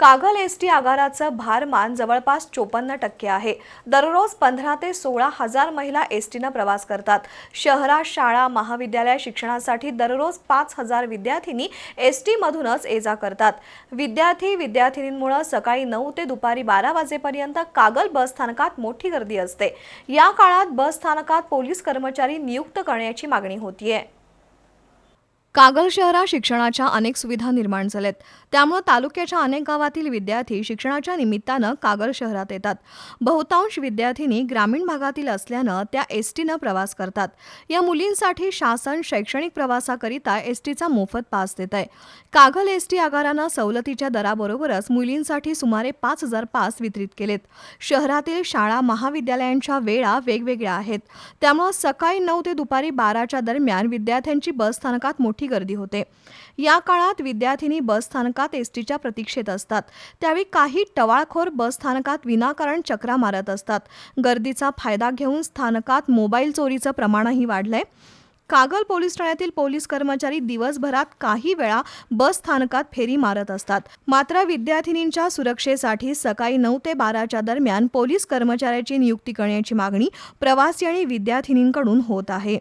Kagal S T आगाराचं भारमान जवळपास चोपन्न टक्के आहे. दररोज पंधरा ते सोळा हजार महिला एस टीनं प्रवास करतात. शहरात शाळा महाविद्यालय शिक्षणासाठी दररोज पाच हजार विद्यार्थिनी एस टीमधूनच ये जा करतात. विद्यार्थी विद्यार्थिनींमुळे सकाळी नऊ ते दुपारी बारा वाजेपर्यंत कागल बस स्थानकात मोठी गर्दी असते. या काळात बस स्थानकात पोलीस कर्मचारी नियुक्त करण्याची मागणी होतीये. कागल शहरात शिक्षणाच्या अनेक सुविधा निर्माण झाल्यात. त्यामुळे तालुक्याच्या अनेक गावातील विद्यार्थी शिक्षणाच्या निमित्तानं कागल शहरात येतात. बहुतांश विद्यार्थिनी ग्रामीण भागातील असल्यानं त्या एस टीनं प्रवास करतात. या मुलींसाठी शासन शैक्षणिक प्रवासाकरिता एस टीचा मोफत पास देत आहे कागल एस टी आगारानं सवलतीच्या दराबरोबरच मुलींसाठी सुमारे पाच हजार पास वितरित केलेत. शहरातील शाळा महाविद्यालयांच्या वेळा वेगवेगळ्या आहेत. त्यामुळं सकाळी नऊ ते दुपारी बाराच्या दरम्यान विद्यार्थ्यांची बस स्थानकात मोठी गर्दी होते. या काळात विद्यार्थिनी बस स्थानकात एस टीच्या प्रतीक्षेत असतात. त्यावेळी काही टवाळखोर बस स्थानकात विनाकारण चक्रा मारत असतात. गर्दीचा फायदा घेऊन स्थानकात मोबाईल चोरीचं प्रमाणही वाढलंय. कागल पोलीस ठाण्यातील पोलीस कर्मचारी दिवसभरात काही वेळा बस स्थानकात फेरी मारत असतात. मात्र विद्यार्थिनींच्या सुरक्षेसाठी सकाळी नऊ ते बाराच्या दरम्यान पोलीस कर्मचाऱ्याची नियुक्ती करण्याची मागणी प्रवासी आणि विद्यार्थिनींकडून होत आहे.